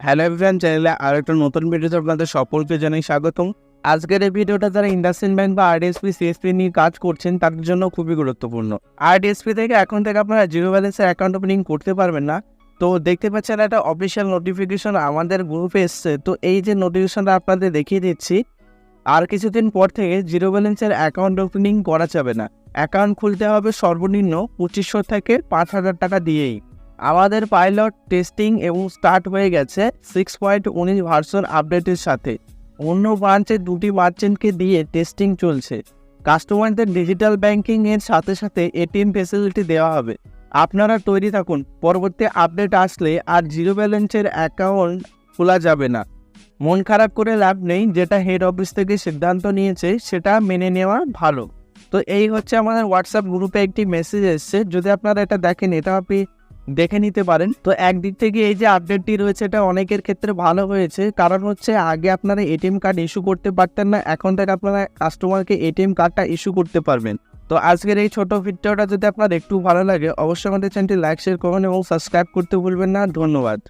Hello everyone চ্যানেলে আর একটা নতুন ভিডিওতে আপনাদের সকলকে জানাই স্বাগতম। আজকের এই ভিডিওটা যারা ইন্ডাসিন ব্যাংক বা আরডিএসপি সিএসপি নিয়ে কাজ করছেন, তাদের জন্য খুবই গুরুত্বপূর্ণ। আরডিএসপি থেকে এখন থেকে আপনারা জিরো ব্যালেন্সের অ্যাকাউন্ট ওপেনিং করতে পারবেন না। তো দেখতে পাচ্ছেন একটা অফিসিয়াল নোটিফিকেশন আমাদের গ্রুপে এসছে। তো এই যে নোটিফিকেশনটা আপনাদের দেখিয়ে দিচ্ছি, আর কিছুদিন পর থেকে জিরো ব্যালেন্সের অ্যাকাউন্ট ওপেনিং করা যাবে না। অ্যাকাউন্ট খুলতে হবে সর্বনিম্ন পঁচিশশো থেকে পাঁচ হাজার টাকা দিয়েই। আমাদের পাইলট টেস্টিং এবং স্টার্ট হয়ে গেছে সিক্স পয়েন্ট উনিশ ভার্সন আপডেটের সাথে। অন্য ব্রাঞ্চের দুটি মার্চেন্টকে দিয়ে টেস্টিং চলছে। কাস্টমারদের ডিজিটাল ব্যাংকিং এর সাথে সাথে এটিএম ফেসিলিটি দেওয়া হবে। আপনারা তৈরি থাকুন, পরবর্তী আপডেট আসলে আর জিরো ব্যালেন্সের অ্যাকাউন্ট খোলা যাবে না। মন খারাপ করে লাভ নেই, যেটা হেড অফিস থেকে সিদ্ধান্ত নিয়েছে, সেটা মেনে নেওয়া ভালো। তো এই হচ্ছে আমাদের হোয়াটসঅ্যাপ গ্রুপে একটি মেসেজ এসছে। যদি আপনারা এটা দেখেন, এটা আপনি দেখে নিতে পারেন। তো একদিক থেকে এই যে আপডেটটি রয়েছে, এটা অনেকের ক্ষেত্রে ভালো হয়েছে। কারণ হচ্ছে, আগে আপনারা এটিএম কার্ড ইস্যু করতে পারতেন না, এখন থেকে আপনারা কাস্টমারকে এটিএম কার্ডটা ইস্যু করতে পারবেন। তো আজকের এই ছোট ভিডিওটা যদি আপনার একটু ভালো লাগে, অবশ্যই আমাদের চ্যানেলটি লাইক শেয়ার করবেন এবং সাবস্ক্রাইব করতে ভুলবেন না। ধন্যবাদ।